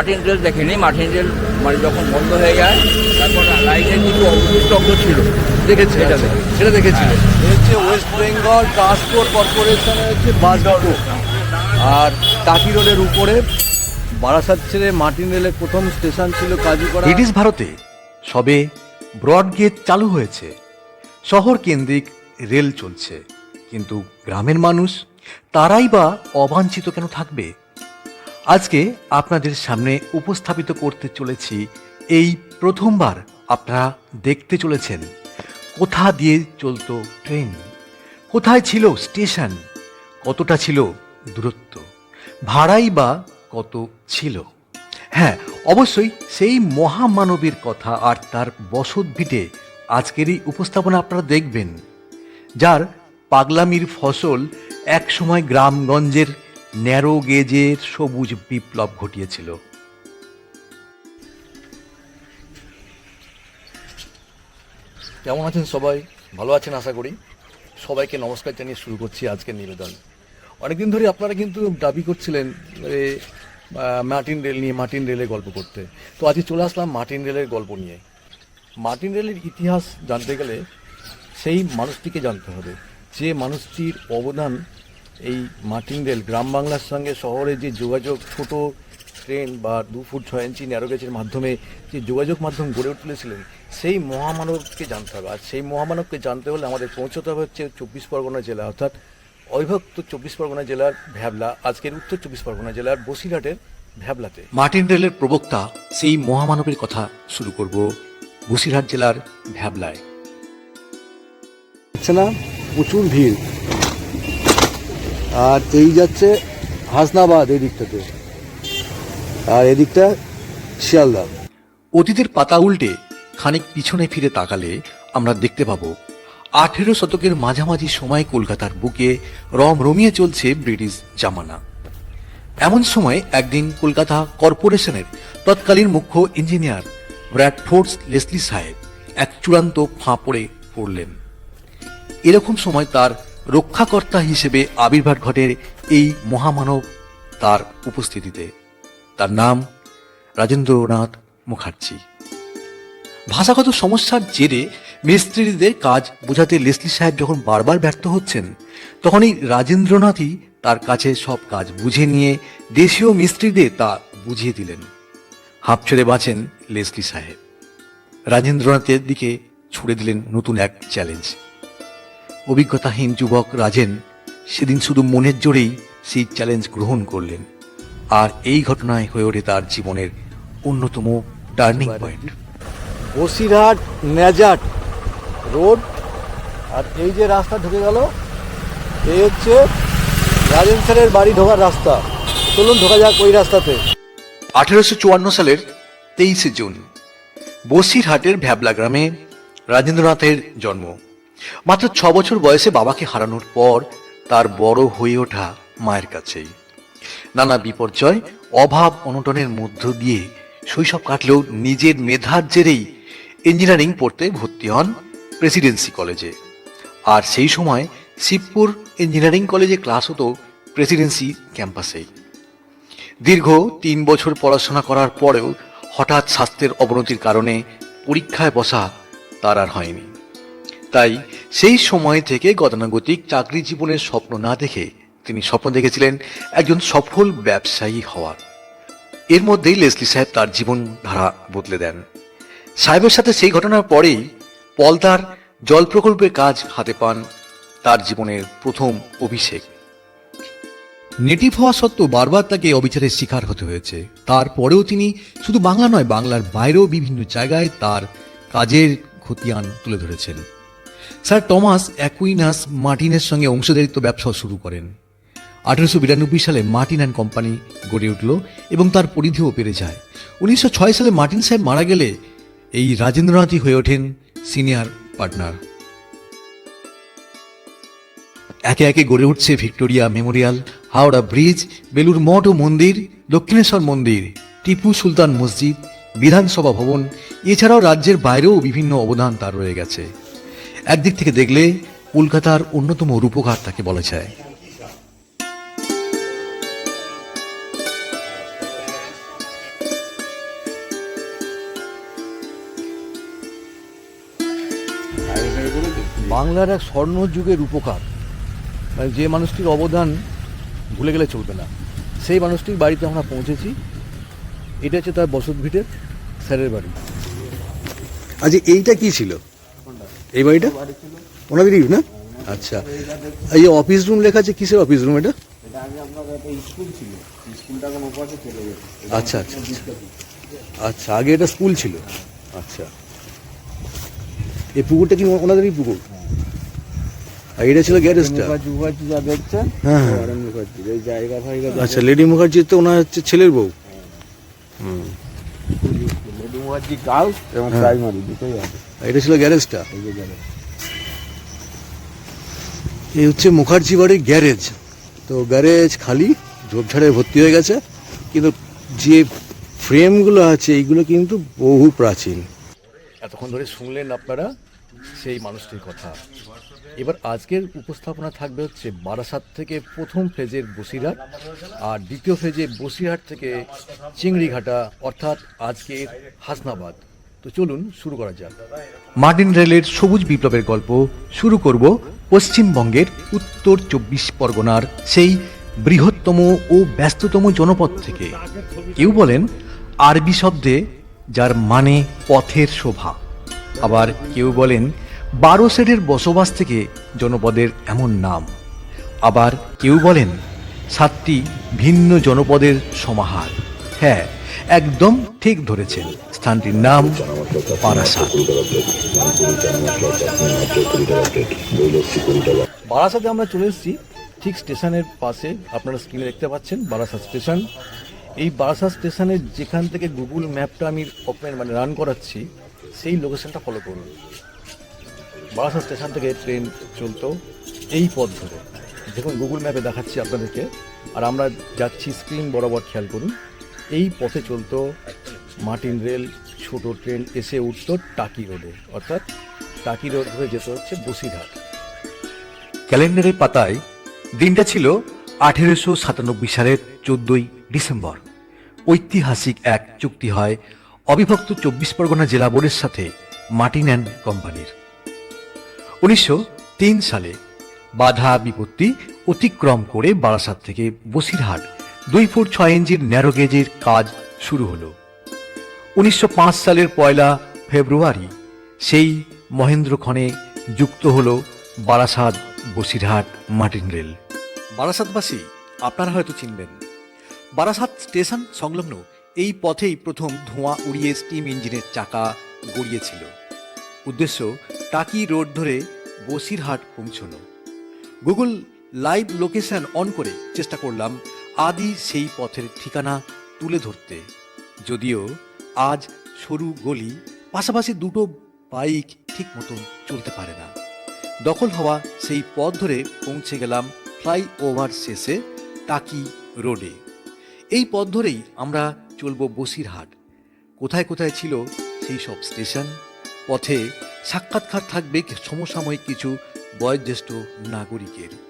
Martin rail দেখিনি। Martin rail মানে যখন বন্ধ হয়ে যায় তারপর লাইনের কিছু অবশিষ্ট অংশ ছিল। দেখেছি সেটা দেখেছি। সেটা দেখেছিলেন এ হচ্ছে ওয়েস্ট বেঙ্গল ট্রান্সপোর্ট কর্পোরেশনের হচ্ছে বাস ডিপো আর টাকি রোডের উপরে বারাসাত ছেড়ে মার্টিন রেলের প্রথম স্টেশন ছিল কাজীপাড়া। ব্রিটিশ ভারতে সবে ব্রড গেজ চালু হয়েছে। শহর কেন্দ্রিক রেল চলছে। কিন্তু গ্রামের মানুষ তারাই বা অবাঞ্ছিত কেন থাকবে? আজকে আপনাদের সামনে উপস্থাপিত করতে চলেছি এই প্রথমবার আপনারা দেখতে চলেছেন। কোথা দিয়ে চলতো ট্রেন? কোথায় ছিল স্টেশন? কতটা ছিল দূরত্ব? ভাড়াই বা কত ছিল? হ্যাঁ অবশ্যই সেই মহামানবের কথা আর তার বসত ভিটে আজকের এই উপস্থাপনা আপনারা দেখবেন, যার পাগলামির ফসল একসময় গ্রামগঞ্জের ন্যারো গেজের সবুজ বিপ্লব ঘটিয়েছিল। কেমন আছেন সবাই? ভালো আছেন আশা করি। সবাইকে নমস্কার জানিয়ে শুরু করছি আজকের নিবেদন। অনেকদিন ধরে আপনারা কিন্তু দাবি করছিলেন মার্টিন রেল নিয়ে, মার্টিন রেলের গল্প করতে। তো আজকে চলে আসলাম মার্টিন রেলের গল্প নিয়ে। মার্টিন রেলের ইতিহাস জানতে গেলে সেই মানুষটিকে জানতে হবে। যে মানুষটির অবদান এই মার্টিন রেল গ্রাম বাংলার সঙ্গে শহরে যে যোগাযোগ ছোট ট্রেন বা দু ফুট ছয় ইঞ্চি ন্যারোগেজের মাধ্যমে যে যোগাযোগ মাধ্যম গড়ে তুলেছিলেন সেই মহামানবকে জানতে হবে। আর সেই মহামানবকে জানতে হলে আমাদের পৌঁছতে হবে হচ্ছে চব্বিশ পরগনা জেলা অর্থাৎ অবিভক্ত চব্বিশ পরগনা জেলার ভ্যাবলা আজকের উত্তর চব্বিশ পরগনা জেলার বসিরহাটের ভ্যাবলাতে। মার্টিন রেলের প্রবক্তা সেই মহামানবের কথা শুরু করব বসিরহাট জেলার ভ্যাবলায়। না প্রচুর ভিড়। আর এই যাচ্ছে হাসনাবাদ এই দিকটাতে। আর এদিকটা শিয়ালদা। অতীতের পাতা উল্টে খানিক পিছনে ফিরে তাকালে আমরা দেখতে পাবো, আঠেরো শতকের মাঝামাঝি সময় কলকাতার বুকে রম রমিয়ে চলছে ব্রিটিশ জামানা। এমন সময় একদিন কলকাতা কর্পোরেশনের তৎকালীন মুখ্য ইঞ্জিনিয়ার ব্র্যাডফোর্ডস লেসলি সাহেব এক চূড়ান্ত ফাঁ পড়ে পড়লেন। এরকম সময় তার রক্ষাকর্তা হিসেবে আবির্ভাব ঘটে এই মহামানব তার উপস্থিতিতে। তার নাম রাজেন্দ্রনাথ মুখার্জি। ভাষাগত সমস্যার জেরে মিস্ত্রিদের কাজ বোঝাতে লেসলি সাহেব যখন বারবার ব্যর্থ হচ্ছেন তখন এই রাজেন্দ্রনাথই তার কাছে সব কাজ বুঝে নিয়ে দেশীয় মিস্ত্রিদের তা বুঝিয়ে দিলেন। হাঁপ ছেড়ে বাঁচেন লেসলি সাহেব। রাজেন্দ্রনাথের দিকে ছুড়ে দিলেন নতুন এক চ্যালেঞ্জ অভিজ্ঞতাহীন যুবক রাজেন সেদিন শুধু মনের জোরেই সেই চ্যালেঞ্জ গ্রহণ করলেন। আর এই ঘটনায় হয়ে ওঠে তার জীবনের অন্যতম turning point Basirhat Nejat road. আর এই যে রাস্তা ঢুকে গেল এই হচ্ছে রাজেন স্যারের বাড়ি ঢোকার রাস্তা। চলুন ঢোকা যাক ওই রাস্তাতে। আঠেরোশো চুয়ান্ন সালের তেইশে জুন বসিরহাটের ভ্যাবলা গ্রামে রাজেন্দ্রনাথের জন্ম। মাত্র ছ বছর বয়সে বাবাকে হারানোর পর তার বড় হয়ে ওঠা মায়ের কাছেই। নানা বিপর্যয়, অভাব, অনটনের মধ্য দিয়ে শৈশব কাটলেও নিজের মেধার জেরেই ইঞ্জিনিয়ারিং পড়তে ভর্তি হন প্রেসিডেন্সি কলেজে। আর সেই সময় শিবপুর ইঞ্জিনিয়ারিং কলেজে ক্লাস হতো প্রেসিডেন্সি ক্যাম্পাসেই। দীর্ঘ তিন বছর পড়াশোনা করার পরেও হঠাৎ স্বাস্থ্যের অবনতির কারণে পরীক্ষায় বসা তার আর হয়নি। তাই সেই সময় থেকে গতানুগতিক চাকরি জীবনের স্বপ্ন না দেখে তিনি স্বপ্ন দেখেছিলেন একজন সফল ব্যবসায়ী হওয়ার। এর মধ্যেই লেসলি সাহেব তার জীবনধারা বদলে দেন। সাহেবের সাথে সেই ঘটনার পরেই পলতার জল প্রকল্পের কাজ হাতে পান তার জীবনের প্রথম অভিষেক। নেটিভ হওয়া সত্ত্বেও বারবার তাকে অবিচারের শিকার হতে হয়েছে। তারপরেও তিনি শুধু বাংলা নয়, বাংলার বাইরেও বিভিন্ন জায়গায় তার কাজের খতিয়ান তুলে ধরেছেন। স্যার, টমাস অ্যাকুইনাস মার্টিনের সঙ্গে অংশীদারিত্ব ব্যবসা শুরু করেন। আঠারোশো বিরানব্বই সালে মার্টিন অ্যান্ড কোম্পানি গড়ে উঠল এবং তার পরিধিও বেড়ে যায়। উনিশশো ছয় সালে মার্টিন সাহেব মারা গেলে এই রাজেন্দ্রনাথই হয়ে ওঠেন সিনিয়র পার্টনার। একে একে গড়ে উঠছে Victoria Memorial, Howrah bridge, Belur Math ও মন্দির, দক্ষিণেশ্বর মন্দির, টিপু সুলতান মসজিদ, বিধানসভা ভবন, এছাড়াও রাজ্যের বাইরেও বিভিন্ন অবদান তার রয়ে গেছে। একদিক থেকে দেখলে কলকাতার অন্যতম রূপকার তাকে বলা যায়। বাংলার এক স্বর্ণযুগের উপকার মানে যে মানুষটির অবদান ভুলে গেলে চলবে না। সেই মানুষটির বাড়িতে আমরা পৌঁছেছি। এটা হচ্ছে তার বসত ভিটের স্যারের বাড়ি। আচ্ছা এইটা কি ছিল? এই বাড়িটা? ওনাদেরই না? আচ্ছা। এই অফিস রুম লেখা আছে কিসের অফিস রুম এটা? আচ্ছা আচ্ছা আচ্ছা। আচ্ছা আগে এটা স্কুল ছিল। আচ্ছা। এই পুকুরটা কি ওনাদেরই পুকুর? আর এটা ছিল গ্যারেজটা হ্যাঁ, হ্যাঁ। আচ্ছা লেডি মুখার্জি তো ওনার হচ্ছে ছেলের বউ। হুম। লেডি মুখার্জি গার্লস এবং হ্যাঁ। প্রাইমারি দুটোই আছে। এটা ছিল গ্যারেজটা। এই এই হচ্ছে মুখার্জি বাড়ির গ্যারেজ। তো গ্যারেজ খালি, ঝোপঝাড়ে ভর্তি হয়ে গেছে। কিন্তু যে ফ্রেমগুলো আছে, এইগুলো কিন্তু বহু প্রাচীন। এতক্ষণ ধরে শুনলেন আপনারা সেই মানুষটির কথা। এবার আজকের উপস্থাপনা থাকবে হচ্ছে বারাসাত থেকে প্রথম ফেজের বসিরহাট আর দ্বিতীয় ফেজে বসিরহাট থেকে চিংড়িঘাটা, অর্থাৎ আজকের হাসনাবাদ। তো চলুন শুরু করা যাক। মার্টিন রেলের সবুজ বিপ্লবের গল্প শুরু করব পশ্চিমবঙ্গের উত্তর চব্বিশ পরগনার সেই বৃহত্তম ও ব্যস্ততম জনপদ থেকে। কেউ বলেন, আরবি শব্দে যার মানে পথের শোভা। আবার কেউ বলেন, বারো সেটের বসবাস থেকে জনপদের এমন নাম। আবার কেউ বলেন, সাতটি ভিন্ন জনপদের সমাহার। হ্যাঁ একদম ঠিক ধরেছেন। স্থানটির নাম বারাসাত। বারাসাতে আমরা চলে এসেছি। ঠিক স্টেশনের পাশে আপনারা স্ক্রিনে দেখতে পাচ্ছেন, বারাসাত স্টেশন। এই বারাসাত স্টেশনের যেখান থেকে গুগল ম্যাপটা আমি ওপেন মানে রান করাচ্ছি, সেই লোকেশনটা ফলো করুন। বারাসাত স্টেশন থেকে ট্রেন চলতো এই পথ ধরে। দেখুন গুগল ম্যাপে দেখাচ্ছি আপনাদেরকে। আর আমরা যাচ্ছি স্ক্রিন বরাবর খেয়াল করুন। এই পথে চলতো মার্টিন রেল ছোট ট্রেন এসে উঠতো টাকি রোডে, অর্থাৎ টাকি রোড ধরে যেতে হচ্ছে বসিরহাট। ক্যালেন্ডারের পাতায় দিনটা ছিল আঠেরোশো সাতানব্বই সালের চোদ্দই ডিসেম্বর। ঐতিহাসিক এক চুক্তি হয় অবিভক্ত চব্বিশ পরগনা জেলা বোর্ডের সাথে মার্টিন অ্যান্ড কোম্পানির। উনিশশো তিন সালে বাধা বিপত্তি অতিক্রম করে বারাসাত থেকে বসিরহাট দুই ফুট ছয় ইঞ্চির ন্যারো গেজের কাজ শুরু হলো। উনিশশো সালের পয়লা ফেব্রুয়ারি সেই মহেন্দ্রক্ষণে যুক্ত হল বারাসাত বসিরহাট মার্টিন রেল। বারাসাতবাসী, আপনারা হয়তো চিনবেন। বারাসাত স্টেশন সংলগ্ন এই পথেই প্রথম ধোঁয়া উড়িয়ে স্টিম ইঞ্জিনের চাকা গড়িয়েছিল। উদ্দেশ্য, টাকি রোড ধরে বসিরহাট পৌঁছনো। গুগল লাইভ লোকেশন অন করে চেষ্টা করলাম আদি সেই পথের ঠিকানা তুলে ধরতে। যদিও আজ সরু গলি, পাশাপাশি দুটো বাইক ঠিক মতন চলতে পারে না। দখল হওয়া সেই পথ ধরে পৌঁছে গেলাম ফ্লাইওভার শেষে টাকি রোডে। এই পথ ধরেই আমরা চলবো বসিরহাট। কোথায় কোথায় ছিল সেই সব স্টেশন? পথে সাক্ষাৎকার থাকবে সমসাময়িক কিছু বয়োজ্যেষ্ঠ নাগরিকের।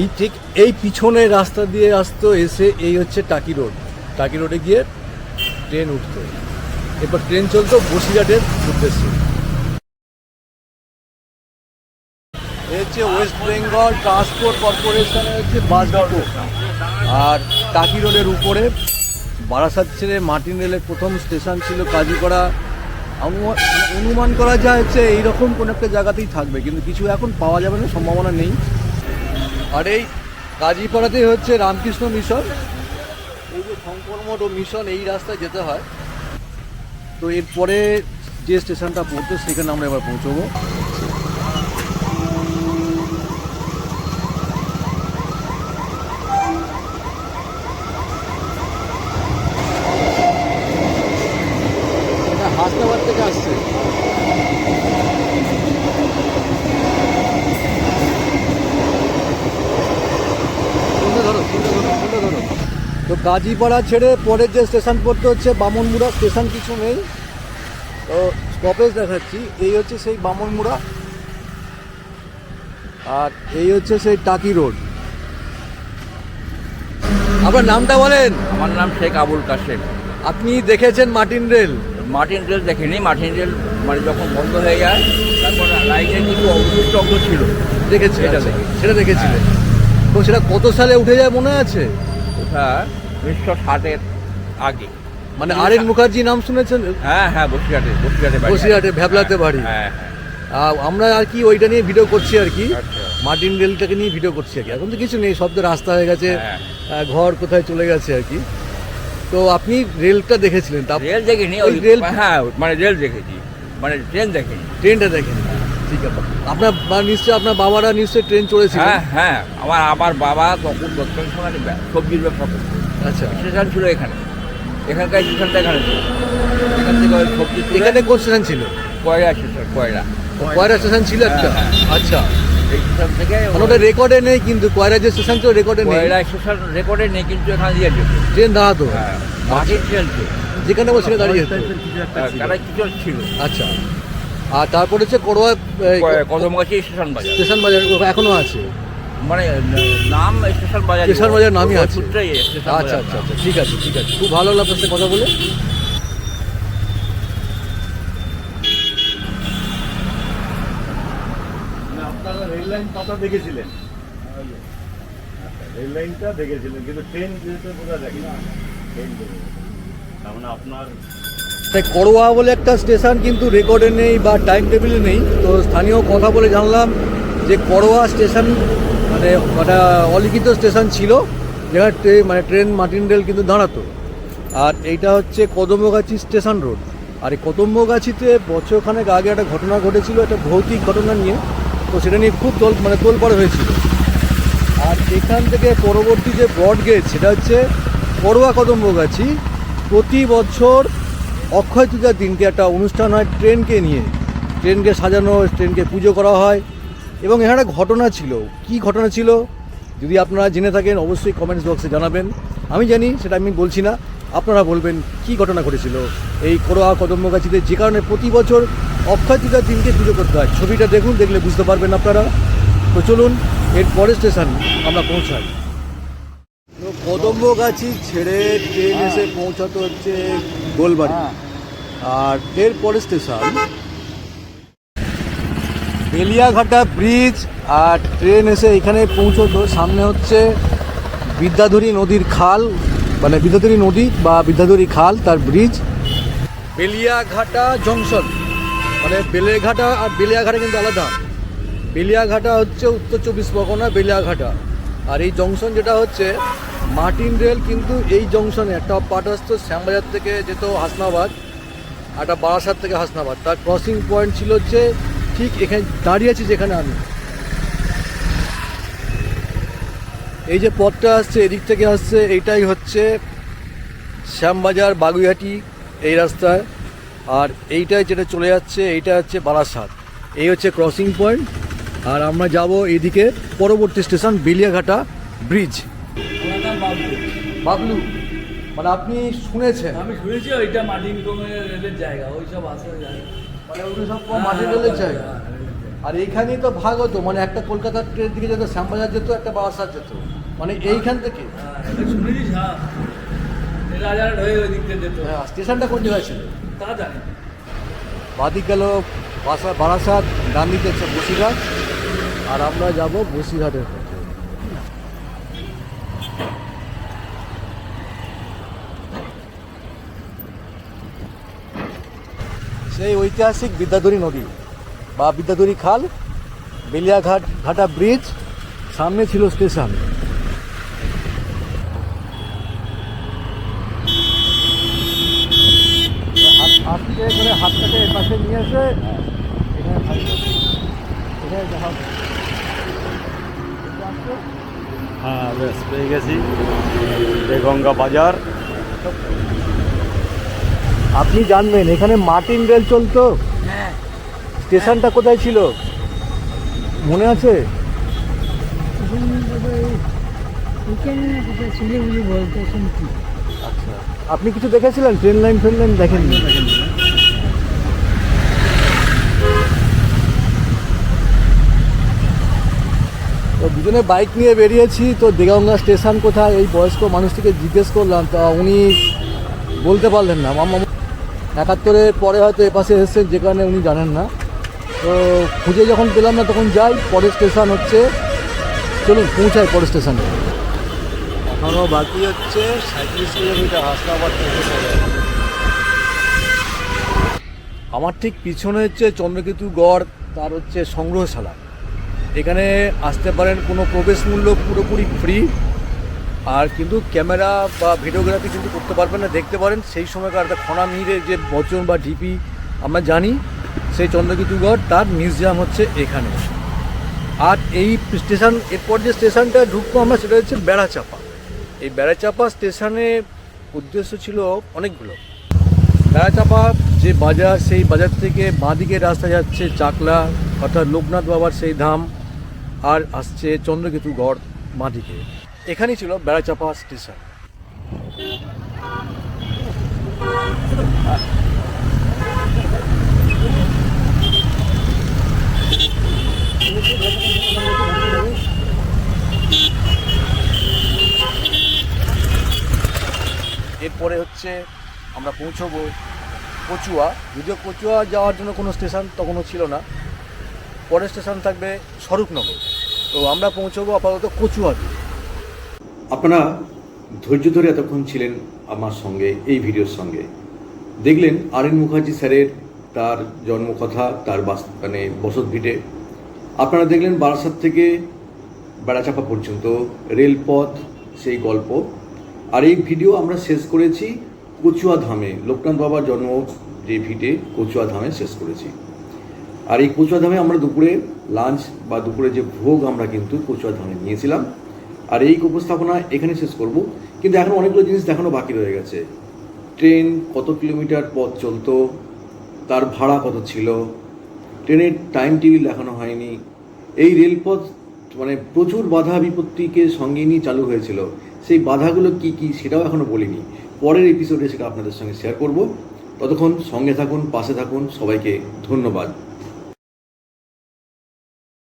এই ঠিক এই পিছনে রাস্তা দিয়ে আসতো এসে এই হচ্ছে টাকি রোড। টাকি রোডে গিয়ে ট্রেন উঠতো। এবার ট্রেন চলতো বসিরহাটের উদ্দেশ্যে। হচ্ছে ওয়েস্ট বেঙ্গল ট্রান্সপোর্ট কর্পোরেশনের হচ্ছে বাস ডিপো আর টাকি রোডের উপরে বারাসাত ছেড়ে মার্টিন রেলের প্রথম স্টেশন ছিল কাজীপাড়া অনুমান অনুমান করা যায় হচ্ছে এইরকম কোনো একটা জায়গাতেই থাকবে, কিন্তু কিছু এখন পাওয়া যাবে না, সম্ভাবনা নেই। আর এই কাজীপাড়াতেই হচ্ছে রামকৃষ্ণ মিশন। এই যে শঙ্কর মঠ ও মিশন, এই রাস্তায় যেতে হয়। তো এরপরে যে স্টেশনটা পড়তো সেখানে আমরা এবার পৌঁছবো এটা হাসনাবাদ থেকে আসছে ফোনটা ধরো ফোনটা ধরো ফোনটা ধরো তো গাজীপাড়া ছেড়ে পরের যে স্টেশন পড়তে হচ্ছে বামনমুড়া স্টেশন কিছু নেই। তো স্টপেজ দেখাচ্ছি। এই হচ্ছে সেই বামনমুড়া আর এই হচ্ছে সেই টাকি রোড। আপনার নামটা বলেন। আমার নাম শেখ আবুল কাশেম। আপনি দেখেছেন মার্টিন রেল? মার্টিন রেল দেখেনি। মার্টিন রেল মানে যখন বন্ধ হয়ে যায় তারপর লাইনের কিছু অবশিষ্ট অংশ ছিল দেখেছি। এটা। সেটা দেখেছিলেন? তো সেটা কত সালে উঠে যায় মনে আছে? ওটা উনিশশো ষাটের আগে। মানে আর এন মুখার্জি নাম শুনেছেন? হ্যাঁ হ্যাঁ বসিরহাটে বসিরহাটে। বসিরহাটে, ভ্যাবলাতে বাড়ি। হ্যাঁ হ্যাঁ। আমরা আর কি ওইটা নিয়ে ভিডিও করছি আর কি। আচ্ছা। মার্টিন রেলটাকে নিয়ে ভিডিও করছি আর কি। এখন তো কিছু নেই সব তো রাস্তা হয়ে গেছে। হ্যাঁ। ঘর কোথায় চলে গেছে আর কি। তো আপনি রেলটা দেখেছিলেন? তা রেল দেখিনি ওই রেল- হ্যাঁ মানে রেল দেখেছি। মানে ট্রেন দেখিনি। ট্রেনটা দেখেন। ঠিক আছে। আপনার নিশ্চয়ই আপনার বাবারা নিশ্চয়ই ট্রেন চড়েছিলেন হ্যাঁ হ্যাঁ। আমার আমার বাবা তখন দক্ষিণ সবজির ব্যবসা করতো। আচ্ছা স্টেশন ছিল এখানে। এখানকার স্টেশনটা এখানে ছিল। এখান থেকে ওই সবজি এখানে কোন স্টেশন ছিল? কয়লা স্টেশন কয়লা কয়রা স্টেশন ছিল একটা? হ্যাঁ, আচ্ছা। স্টেশন থেকে মানে ওটা রেকর্ডে নেই কিন্তু কয়রা যে স্টেশন ছিল রেকর্ডে নেই। স্টেশন রেকর্ডে নেই কিন্তু এখানে দিয়ে ট্রেন দাঁড়াতো হ্যাঁ মাটির ট্রেন তো যেখানে বসে দাঁড়িয়ে যেত কিছু ছিল। আচ্ছা। আর তারপর হচ্ছে করোয়া কদমগাছি স্টেশন বাজার। স্টেশন বাজার এখনও আছে। মানে নাম স্টেশন বাজার। স্টেশন বাজার নামই আছে। আচ্ছা আচ্ছা আচ্ছা ঠিক আছে ঠিক আছে। খুব ভালো লাগল আপনার সাথে কথা বলে। আপনারা রেল লাইন পাতা দেখেছিলেন? রেল লাইনটা দেখেছিলেন কিন্তু ট্রেন যেতে বোঝা যায়। না ট্রেন তার মানে আপনার তাই করোয়া বলে একটা স্টেশন কিন্তু রেকর্ডে নেই বা টাইম টেবিলে নেই। তো স্থানীয় কথা বলে জানলাম যে করোয়া স্টেশন মানে একটা অলিখিত স্টেশন ছিল, যেখানে ট্রে- মানে ট্রেন মার্টিন রেল কিন্তু দাঁড়াতো। আর এইটা হচ্ছে কদমগাছি স্টেশন রোড। আর এই কদম্বগাছিতে বছরখানেক আগে একটা ঘটনা ঘটেছিল, একটা ভৌতিক ঘটনা নিয়ে। তো সেটা নিয়ে খুব তোল মানে তোলপাড় হয়েছিল। আর এখান থেকে পরবর্তী যে ব্রড গেজ সেটা হচ্ছে করোয়া কদম্বগাছি। প্রতি বছর অক্ষয় তৃতীয়ার দিনকে একটা অনুষ্ঠান হয় ট্রেনকে নিয়ে। ট্রেনকে সাজানো, ট্রেনকে পুজো করা হয়। এবং এখানে একটা ঘটনা ছিল। কি ঘটনা ছিল? যদি আপনারা জেনে থাকেন অবশ্যই কমেন্টস বক্সে জানাবেন। আমি জানি সেটা আমি বলছি না। আপনারা বলবেন কি ঘটনা ঘটেছিল? এই করোয়া কদম্বগাছিতে যে কারণে প্রতি বছর অক্ষয় তৃতীয়ার দিনকে পুজো করতে হয়। ছবিটা দেখুন দেখলে বুঝতে পারবেন আপনারা। তো চলুন এর পরের স্টেশন আমরা পৌঁছাই। কদম্বগাছি ছেড়ে ট্রেন এসে পৌঁছাতে হচ্ছে গোলবাড়ি। আর এর পরের স্টেশন বেলিয়াঘাটা ব্রিজ আর ট্রেন এসে এখানে পৌঁছতো। সামনে হচ্ছে বিদ্যাধরী নদীর খাল মানে বিদ্যাধরী নদী বা বিদ্যাধরী খাল, তার ব্রিজ। বেলিয়াঘাটা জংশন মানে বেলেঘাটা আর বেলিয়াঘাটা কিন্তু আলাদা। বেলিয়াঘাটা হচ্ছে উত্তর চব্বিশ পরগনা, বেলিয়াঘাটা। আর এই জংশন যেটা হচ্ছে, মার্টিন রেল কিন্তু এই জংশনে একটা পার্ট আসতো শ্যামবাজার থেকে যেত হাসনাবাদ, একটা বারাসাত থেকে হাসনাবাদ। তার ক্রসিং পয়েন্ট ছিল হচ্ছে ঠিক এখানে দাঁড়িয়ে আছি যেখানে আমি। এই যে পথটা আসছে এদিক থেকে আসছে এইটাই হচ্ছে শ্যামবাজার বাগুইহাটি এই রাস্তায়। আর এইটাই যেটা চলে যাচ্ছে এইটা হচ্ছে বারাসাত। এই হচ্ছে ক্রসিং পয়েন্ট আর আমরা যাব এদিকে পরবর্তী স্টেশন বেলিয়াঘাটা ব্রিজ বাবলু। মানে আপনি শুনেছেন? আমি শুনেছি ওইটা মাটিন রেলের জায়গা ওই সব জায়গা মানে ওগুলো সব মাটির রেলের জায়গা আর এইখানেই তো ভাগ হতো মানে একটা কলকাতার ট্রেন দিকে যেত শ্যামবাজার যেত একটা বারাসাত যেত। মানে এইখান থেকে। হ্যাঁ, হ্যাঁ। হয়ে স্টেশনটা কোন জায়গায় ছিল? বাদিক গেল বাসা বারাসাত ডান দিকে বসিরহাট। আর আমরা যাব বসিরহাটের পথে সেই ঐতিহাসিক বিদ্যাধরী নদী বা বিদ্যাধরী খাল, বেলিয়াঘাট ঘাটা ব্রিজ, সামনে ছিল স্টেশন। নিয়ে হ্যাঁ বেশ, পেয়ে গেছি। গঙ্গা বাজার। আপনি জানবেন এখানে মার্টিন রেল চলতো। স্টেশনটা কোথায় ছিল? মনে আছে? আচ্ছা। আপনি কিছু দেখেছিলেন? ট্রেন লাইন ফ্রেন লাইন দেখেননি। তো দুজনে বাইক নিয়ে বেরিয়েছি তো দেগঙ্গা স্টেশন কোথায়? এই বয়স্ক মানুষটিকে জিজ্ঞেস করলাম তা উনি বলতে পারলেন না। মামা একাত্তরের পরে হয়তো এপাশে এসেছেন যে কারণে উনি জানেন না। তো খুঁজে যখন পেলাম না তখন যাই পরের স্টেশন হচ্ছে চলুন পৌঁছাই পরের স্টেশনে। এখনও বাকি হচ্ছে সাঁত্রিশ কিলোমিটার হাসনাবাদ আমার ঠিক পিছনে হচ্ছে চন্দ্রকেতু গড় তার হচ্ছে সংগ্রহশালা। এখানে আসতে পারেন কোনো প্রবেশ মূল্য পুরোপুরি ফ্রি আর কিন্তু ক্যামেরা বা ভিডিওগ্রাফি কিন্তু করতে পারবেন না, দেখতে পারেন। সেই সময়কার একটা খনা মিহিরের যে বচন বা ঢিপি আমরা জানি, সেই চন্দ্রকেতুগড়, তার মিউজিয়াম হচ্ছে এখানে। আর এই স্টেশন, এরপর যে স্টেশনটা ঢুকবো আমরা, সেটা হচ্ছে বেড়াচাপা। এই বেড়াচাপা স্টেশনে উদ্দেশ্য ছিল অনেকগুলো। বেড়াচাপা যে বাজার, সেই বাজার থেকে বাঁদিকে রাস্তা যাচ্ছে চাকলা, অর্থাৎ লোকনাথ বাবার সেই ধাম, আর আসছে চন্দ্রকেতুগড় বাঁদিকে। এখানেই ছিল বেড়াচাপা স্টেশন। এরপরে হচ্ছে আমরা পৌঁছবো কচুয়া। যদিও কচুয়া যাওয়ার জন্য কোনো স্টেশন তখনও ছিল না। পরের স্টেশন থাকবে স্বরূপনগর। তো আমরা পৌঁছবো আপাতত কচুয়াতে। আপনারা ধৈর্য ধরে এতক্ষণ ছিলেন আমার সঙ্গে, এই ভিডিওর সঙ্গে। দেখলেন আর এন মুখার্জি স্যারের তার জন্মকথা, তার বাস মানে বসত ভিটে। আপনারা দেখলেন বারাসাত থেকে বেড়াচাপা পর্যন্ত, রেলপথ, সেই গল্প। আর এই ভিডিও আমরা শেষ করেছি কচুয়া ধামে। লোকনাথ বাবার জন্ম যে ভিটে, কচুয়া ধামে শেষ করেছি। আর এই কচুয়া ধামে আমরা দুপুরে লাঞ্চ বা দুপুরে যে ভোগ আমরা কিন্তু কচুয়া ধামে নিয়েছিলাম। আর এই উপস্থাপনা এখানে শেষ করব। কিন্তু এখন অনেকগুলো জিনিস দেখানো বাকি রয়ে গেছে। ট্রেন কত কিলোমিটার পথ চলতো, তার ভাড়া কত ছিল, ট্রেনের টাইম টেবিল দেখানো হয়নি। এই রেলপথ মানে প্রচুর বাধা বিপত্তিকে সঙ্গে নিয়ে চালু হয়েছিল। সেই বাধাগুলো কি কি সেটাও এখনও বলিনি। পরের এপিসোডে সেটা আপনাদের সঙ্গে শেয়ার করব। ততক্ষণ সঙ্গে থাকুন, পাশে থাকুন, সবাইকে ধন্যবাদ।